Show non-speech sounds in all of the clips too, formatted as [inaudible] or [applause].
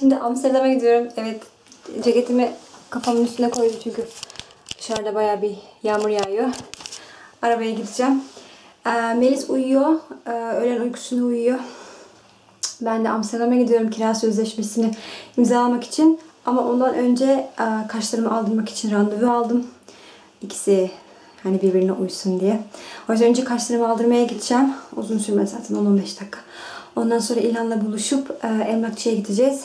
şimdi Amsterdam'a gidiyorum. Evet ceketimi kafamın üstüne koydum çünkü dışarıda baya bir yağmur yağıyor. Arabaya gideceğim. Ee, Melis uyuyor. Ee, öğlen uykusunu uyuyor. Ben de Amsterdam'a gidiyorum kira sözleşmesini imzalamak için. Ama ondan önce e, kaşlarımı aldırmak için randevu aldım. İkisi hani birbirine uysun diye. O yüzden önce kaşlarımı aldırmaya gideceğim. Uzun sürmez zaten 10-15 dakika. Ondan sonra İlhan'la buluşup e, emlakçıya gideceğiz.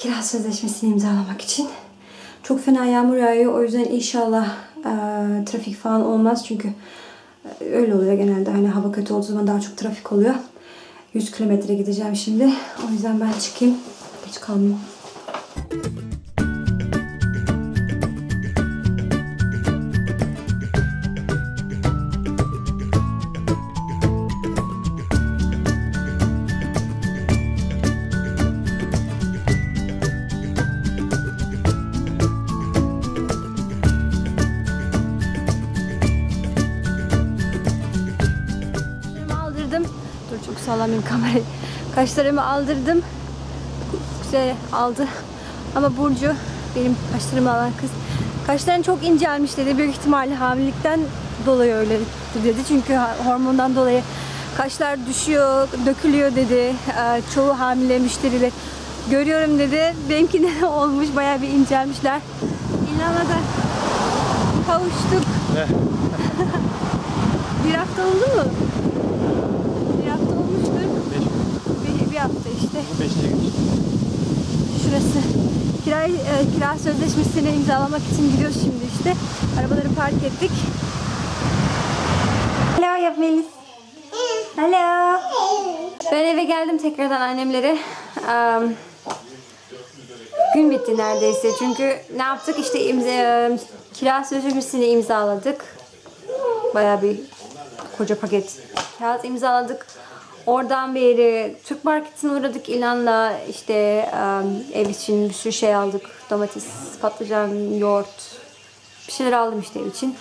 Kira sözleşmesini imzalamak için. Çok fena yağmur yağıyor. O yüzden inşallah e, trafik falan olmaz. Çünkü e, öyle oluyor genelde. Hani hava kötü olduğu zaman daha çok trafik oluyor. 100 kilometre gideceğim şimdi. O yüzden ben çıkayım. Geç kalmayayım. Sallamayayım kamerayı. Kaşlarımı aldırdım. Güzel aldı. Ama Burcu benim kaşlarımı alan kız. Kaşların çok incelmiş dedi. Büyük ihtimalle hamilelikten dolayı öyle dedi. Çünkü hormondan dolayı kaşlar düşüyor, dökülüyor dedi. Ee, Çoğu hamile müşteriler görüyorum dedi. Benimki de olmuş. Bayağı bir incelmişler. İlhan'a da kavuştuk. [laughs] bir hafta oldu mu? Bir hafta olmuştur. Bir, bir hafta işte. Şurası. Kira, e, kira sözleşmesini imzalamak için gidiyoruz şimdi işte. Arabaları park ettik. Hello yap Melis. Hello. Ben eve geldim tekrardan annemlere. Um, gün bitti neredeyse. Çünkü ne yaptık? İşte imza, kira sözleşmesini imzaladık. Bayağı bir koca paket kağıt imzaladık. Oradan beri Türk Market'ine uğradık İlan'la işte ev için bir sürü şey aldık. Domates, patlıcan, yoğurt bir şeyler aldım işte ev için.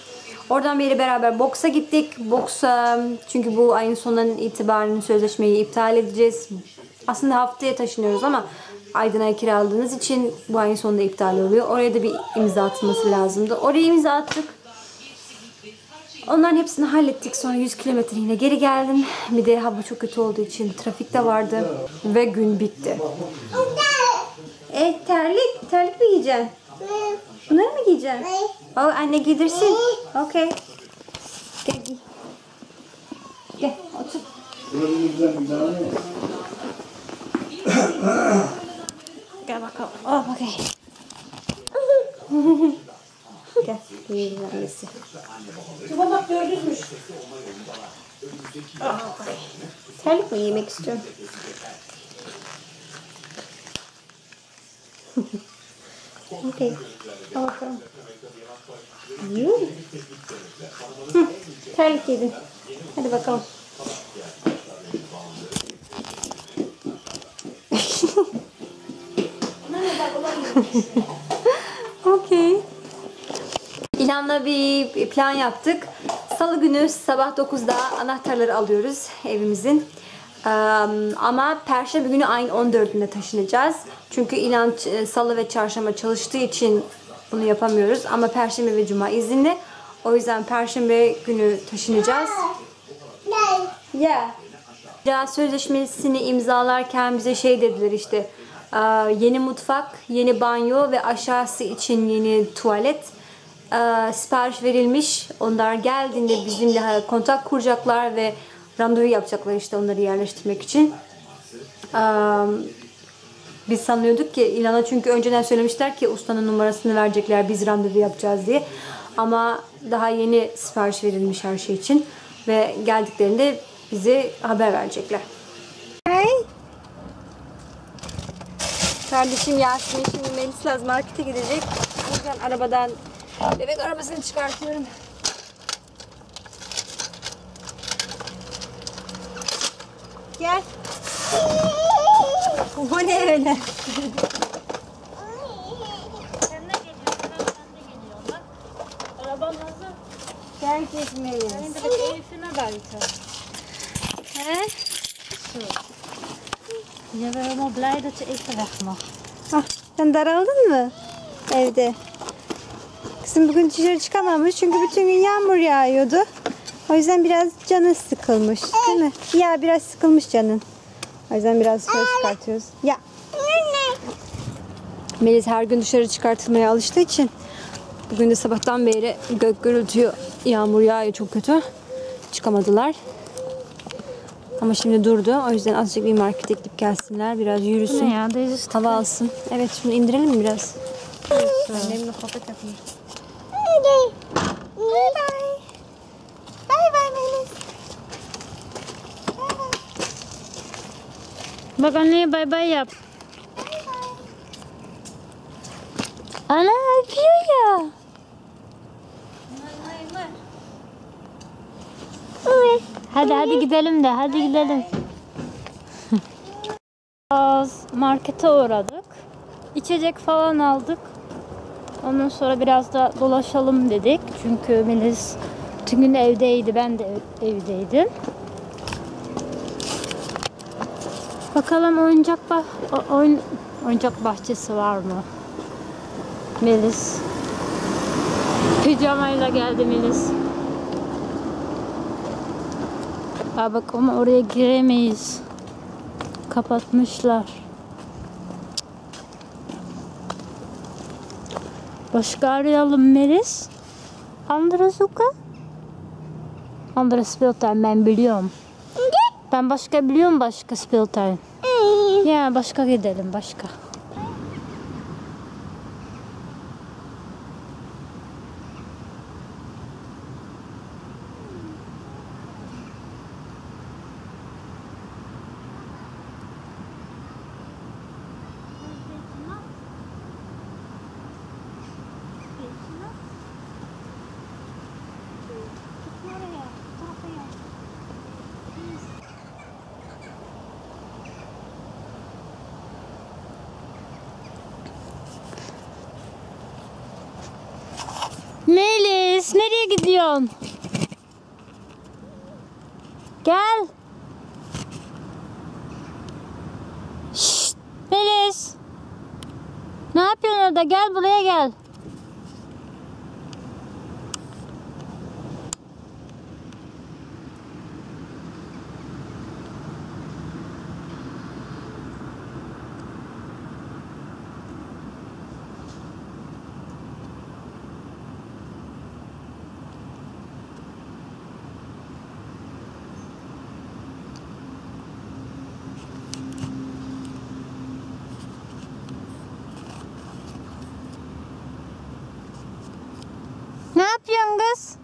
Oradan beri beraber boksa gittik. Boksa çünkü bu ayın sonundan itibaren sözleşmeyi iptal edeceğiz. Aslında haftaya taşınıyoruz ama Aydın'a kiraladığınız için bu ayın sonunda iptal oluyor. Oraya da bir imza atılması lazımdı. Oraya imza attık. Onların hepsini hallettik. Sonra 100 kilometre yine geri geldim. Bir de hava çok kötü olduğu için trafik de vardı. Ve gün bitti. E terlik, terlik mi giyeceksin? Bunları mı giyeceksin? Oh, anne giydirsin. Okey. Gel giy. Gel otur. Gel bakalım. Oh, okey. [laughs] Gel. Giyelim annesi. Bak dördüzmüş. Terlik mi giymek istiyorum? [laughs] Okey. Al bakalım. Hı, Terlik giydin. Hadi bakalım. Okey. [laughs] İlhan'la bir plan yaptık. Salı günü sabah 9'da anahtarları alıyoruz evimizin. Ama Perşembe günü ayın 14'ünde taşınacağız. Çünkü İlhan ç- Salı ve Çarşamba çalıştığı için bunu yapamıyoruz. Ama Perşembe ve Cuma izinli. O yüzden Perşembe günü taşınacağız. Yeah. Kira sözleşmesini imzalarken bize şey dediler işte yeni mutfak, yeni banyo ve aşağısı için yeni tuvalet eee, sipariş verilmiş. Onlar geldiğinde bizimle kontak kuracaklar ve randevu yapacaklar işte onları yerleştirmek için. Eee, biz sanıyorduk ki İlhan'a çünkü önceden söylemişler ki ustanın numarasını verecekler biz randevu yapacağız diye. Ama daha yeni sipariş verilmiş her şey için ve geldiklerinde bize haber verecekler. Hey. Kardeşim Yasemin şimdi Melis'le markete gidecek. Yüzden arabadan bebek arabasını çıkartıyorum. Gel. Bu ne öyle? Sen ne geliyorsun? Ben de geliyorum bak. Araban hazır. Herkes Melis. Senin de keyfine belki. He? Je bent helemaal blij dat je even weg mag. Ah, sen daraldın mı? Evde. Kızım bugün dışarı çıkamamış çünkü bütün gün yağmur yağıyordu. O yüzden biraz canı sıkılmış değil mi? Ya biraz sıkılmış canın. O yüzden biraz dışarı çıkartıyoruz. Ya. Melis her gün dışarı çıkartılmaya alıştığı için bugün de sabahtan beri gök gürültüyor. Yağmur yağıyor çok kötü. Çıkamadılar. Ama şimdi durdu. O yüzden azıcık bir markete gidip gelsinler. Biraz yürüsün. Ne ya? Hava alsın. Evet şunu indirelim mi biraz? Annem nog altijd yapıyor. Bye bye. Bye bye Melis. Bak anneye bay bay yap. Ana öpüyor ya. Hadi hadi gidelim de hadi gidelim. [laughs] Az markete uğradık. İçecek falan aldık. Ondan sonra biraz da dolaşalım dedik. Çünkü Melis bütün gün evdeydi. Ben de ev- evdeydim. Bakalım oyuncak bah oyun oyuncak bahçesi var mı? Melis. Pijamayla geldi Melis. Aa bak ama oraya giremeyiz. Kapatmışlar. Başka arayalım Melis. Andere zoeken. Andere speeltuin ben biliyorum. Ben başka biliyorum başka speeltuin. Ya başka gidelim başka. Melis gidiyorsun? Gel. Şşt, Melis. Ne yapıyorsun orada? Gel buraya gel. Ne yapıyorsun kız?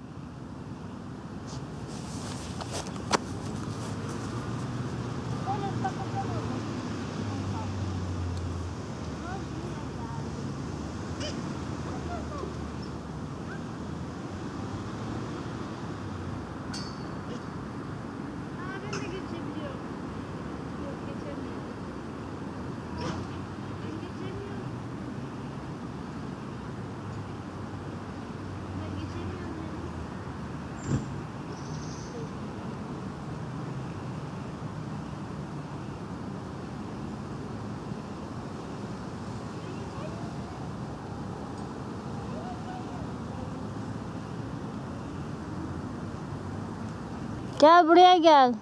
Gel buraya gel.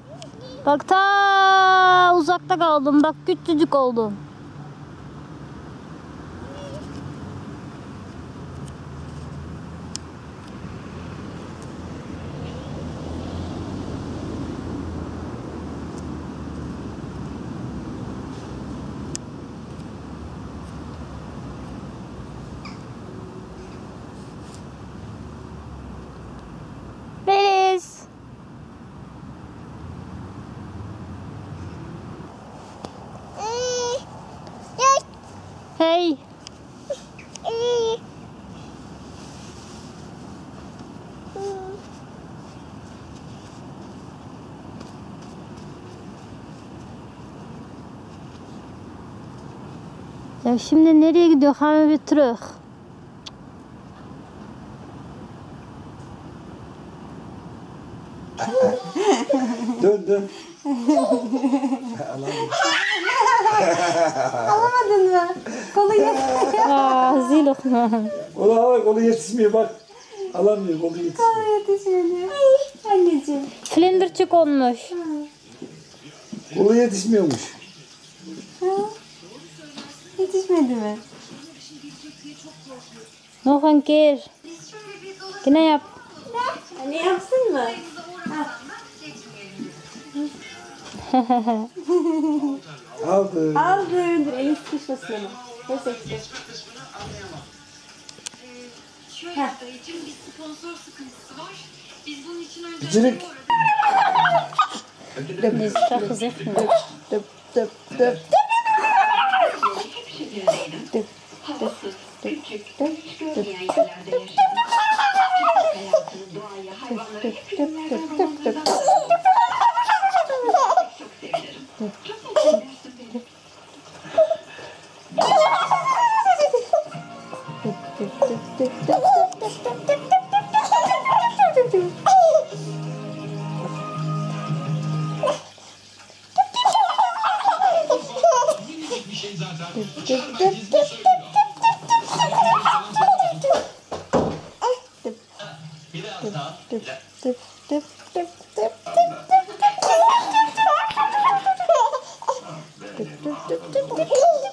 Bak ta uzakta kaldım. Bak küçücük oldum. Melis. Hey. Ya şimdi nereye gidiyor? Hemen bir terug. Dön dön. Allah Alamadın mı? Kolu yet. Aa, zilik. Ola bak kolu yetişmiyor bak. Alamıyor kolu yetişmiyor. Kolu yetişmedi. Anneciğim. Flinderçik olmuş. Kolu yetişmiyormuş. Ha? Yetişmedi mi? Nog een keer. Yine yap. Anne yapsın mı? [laughs] Aldı. Aldı. Dur elin sıkışmasın ama. Neyse işte. Şöyle dayıcım bir sponsor sıkıntısı var. Biz bunun için önce Bicirik. Dit is toch gezegd. nu. Dıp dıp dıp. tık tık tık tık tık dip, dip, dip, dip, dip, dip, dip, dip, dip,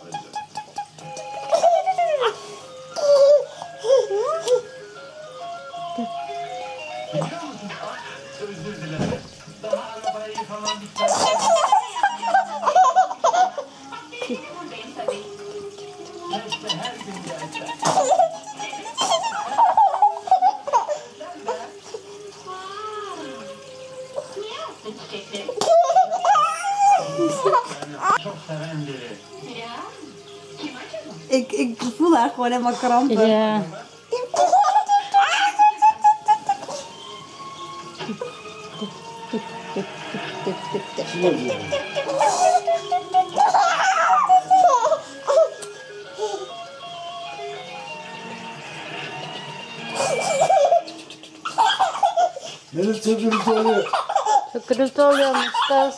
[laughs] Ik, ik voel haar gewoon helemaal krampen. Ja. Melis çok gürültü oluyor. Çok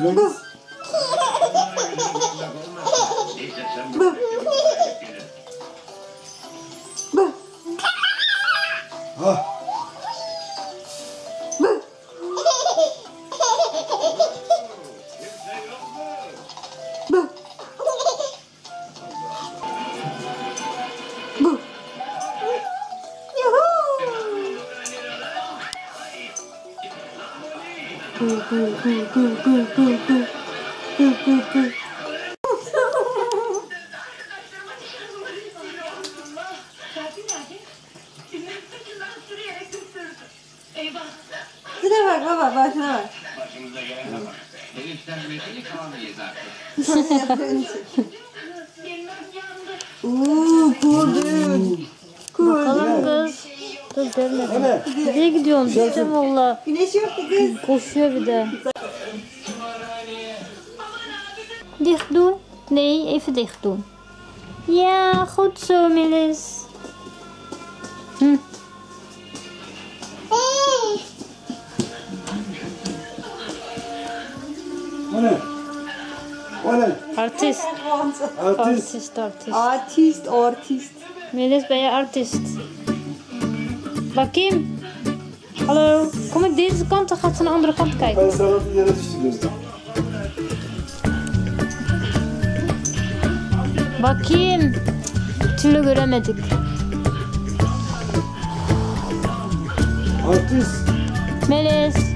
Sevaba gidiyor. 呼呼呼呼呼呼呼呼呼呼 Görmedim. Nereye gidiyorsun? Valla. Güneş yok ki kız. Koşuyor bir de. Dicht doen? Nee, even dicht doen. Ja, goed zo, Melis. Hm. O ne? O ne? Artist. Artist. Artist, artist. Artist, artist. Melis, ben je artist? Bakayım. Hallo. Kom ik deze kant, dan gaat ze naar de andere kant kijken. Sana bir yere düştü gözüm. Bakayım. türlü göremedik. Artist. Melis.